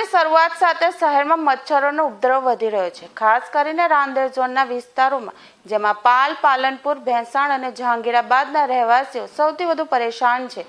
શરૂઆત સાથે શહેરમાં મચ્છરોનો ઉપદ્રવ વધી રહ્યો છે. ખાસ કરીને રાંદેર ઝોનના વિસ્તારોમાં, જેમાં પાલ, પાલનપુર, ભેંસાણ અને જહાંગીરાબાદના રહેવાસીઓ સૌથી વધુ પરેશાન છે.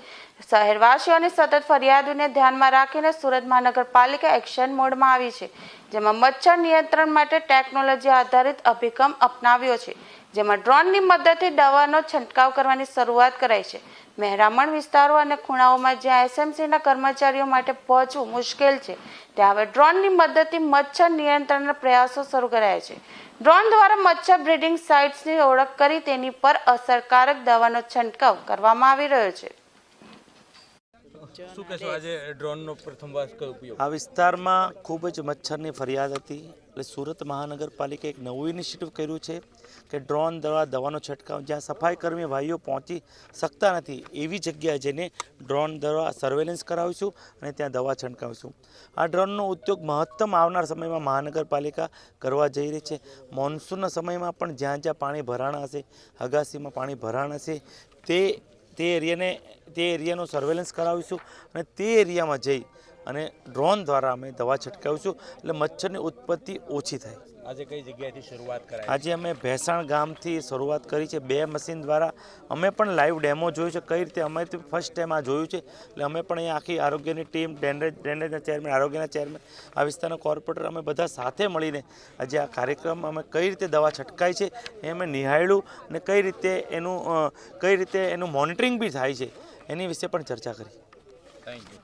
શહેરવાસીઓની સતત ફરિયાદોને ધ્યાનમાં રાખીને સુરત મહાનગરપાલિકા એક્શન મોડમાં આવી છે, જેમાં મચ્છર નિયંત્રણ માટે ટેકનોલોજી આધારિત અભિગમ અપનાવ્યો છે. જેમાં ડ્રોનની મદદથી દવાનો છંટકાવ કરવાની શરૂઆત કરાઈ છે. મહેરામણ વિસ્તારો અને ખૂણાઓમાં જ્યાં એસએમસીના કર્મચારીઓ માટે પહોંચવું મુશ્કેલ છે ત્યાં હવે ડ્રોનની મદદથી મચ્છર નિયંત્રણના પ્રયાસો શરૂ કરાયા છે. ડ્રોન દ્વારા મચ્છર બ્રીડિંગ સાઇટ્સની ઓળખ કરી તેની પર અસરકારક દવાનો છંટકાવ કરવામાં આવી રહ્યો છે. શું કહેશો આજે ડ્રોનનો પ્રથમ વાર કયો ઉપયોગ? આ વિસ્તારમાં ખૂબ જ મચ્છરની ફરિયાદ હતી. એટલે સુરત મહાનગરપાલિકાએ એક નવું ઇનિશિયેટિવ કર્યું છે કે ડ્રોન દ્વારા દવાનો છંટકાવ, જ્યાં સફાઈ કર્મી ભાઈઓ પહોંચી શકતા નથી એવી જગ્યાએ જઈને ડ્રોન દ્વારા સર્વેલન્સ કરાવીશું અને ત્યાં દવા છંટકાવીશું. આ ડ્રોનનો ઉદ્યોગ મહત્તમ આવનાર સમયમાં મહાનગરપાલિકા કરવા જઈ રહી છે. મોન્સૂનના સમયમાં પણ જ્યાં જ્યાં પાણી ભરાણ હશે, અગાસીમાં પાણી ભરાણ હશે, તે તે એરિયાને, તે એરિયાનું સર્વેલન્સ કરાવીશું અને તે એરિયામાં જઈ અને ડ્રોન દ્વારા અમે દવા છંટકાવીશું એટલે મચ્છરની ઉત્પત્તિ ઓછી થાય. આજે કઈ જગ્યાએથી શરૂઆત કરાય આજે અમે ભેસાણ ગામથી શરૂઆત કરી છે. બે મશીન દ્વારા અમે પણ લાઈવ ડેમો જોયું છે. કઈ રીતે અમે ફર્સ્ટ ટાઈમ આ જોયું છે. એટલે અમે પણ અહીંયા આખી આરોગ્યની ટીમ ડ્રેનેજ ડ્રેનેજના ચેરમેન આરોગ્યના ચેરમેન આ વિસ્તારના કોર્પોરેટર અમે બધા સાથે મળીને આજે આ કાર્યક્રમ અમે કઈ રીતે દવા છટકાય છે એ અમે નિહાળ્યું અને કઈ રીતે એનું કઈ રીતે એનું મોનિટરિંગ બી થાય છે એની વિશે પણ ચર્ચા કરી. Thank you